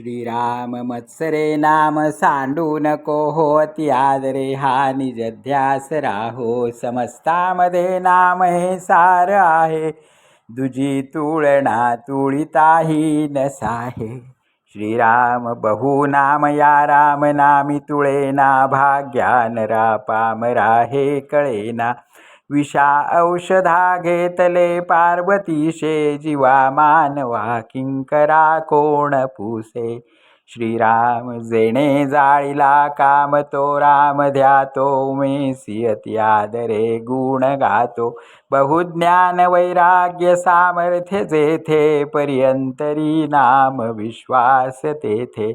श्रीराम मत्सरे नाम सांडू नको हो आदरे हा निज ध्यास राहो. समस्तामध्ये नाम हे सार आहे. दुजी तुळना तुळिताही नसाहे. श्रीराम बहु नाम या राम नामी तुळेना. भाग्यान रा पामरा हे कळेना. विषा औषधा घेतले पार्वतीशे जीवा मानवा किंकरा कोण पुसे? श्रीराम जेणे जाळीला काम तो राम ध्यातो मेसी अति आदरे गुण गातो. बहुज्ञान वैराग्य सामर्थ्य जेथे पर्यंतरी नाम विश्वास तेथे.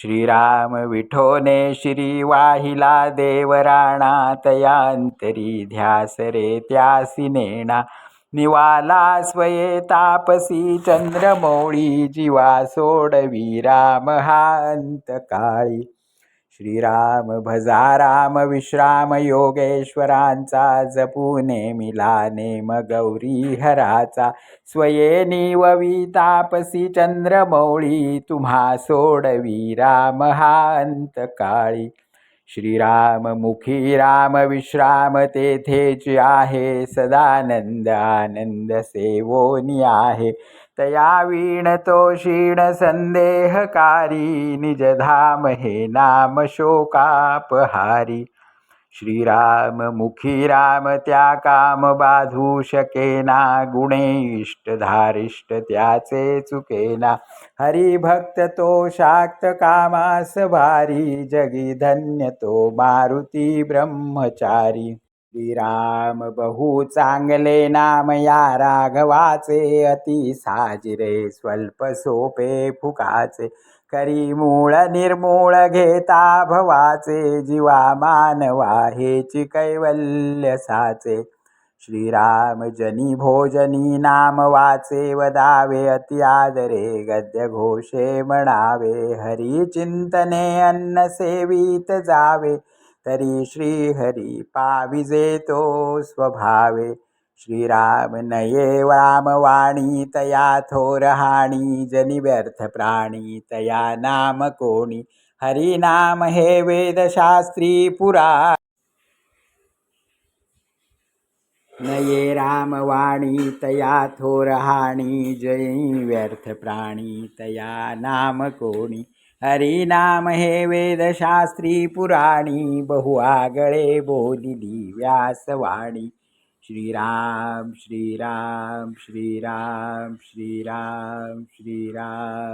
श्रीराम विठोने श्री वाहिला देवराणा तयांतरी ध्यास रे त्यासी नेणा. निवाला स्वये तापसी चंद्रमौळी जीवा सोडवी राम हा अंतकाळी श्रीराम भजा राम विश्राम योगेश्वरांचा जपू मिला नेम गौरी हराचा. स्वये निववी तापसी चंद्रमौळी तुम्हा सोडवी राम हा अंतकाळी. श्रीराम मुखी राम विश्राम तेथेच आहे सदानंद आनंद सेवोनी आहे. तया वीण तो क्षीण संदेहकारी निज धाम हे नाम शोकापहारी. श्रीराम मुखी राम त्या काम बाधू शकेना गुणे इष्ट धारिष्ट त्याचे चुकेना. हरिभक्त तो शाक्त कामास भारी जगी धन्य तो मारुती ब्रह्मचारी. श्रीराम बहु चांगले नाम या राघवाचे अति साजिरे स्वल्प सोपे फुकाचे करी मूळ निर्मूळ घेता भवाचे जीवा मानवा हेची कैवल्य साचे. श्रीराम जनी भोजनी नाम वाचे वदावे अति आदरे गद्य घोषे म्हणावे हरी चिंतने अन्न सेवीत जावे. तरी श्रीहरी पाविजे तो स्वभावे. श्रीराम नये राम वाणी तया थोरहाणी जनी व्यर्थ प्राणी तया नाम कोणी. हरी नाम हे वेदशास्त्री पुरा. नये राम वाणी तया थोरहाणी जयी व्यर्थ प्राणी तया नाम कोणी. हरी नाम हे वेदशास्त्री पुराणी बहु आगळे बोलिली व्यासवाणी श्रीराम श्रीराम श्रीराम श्रीराम श्रीराम.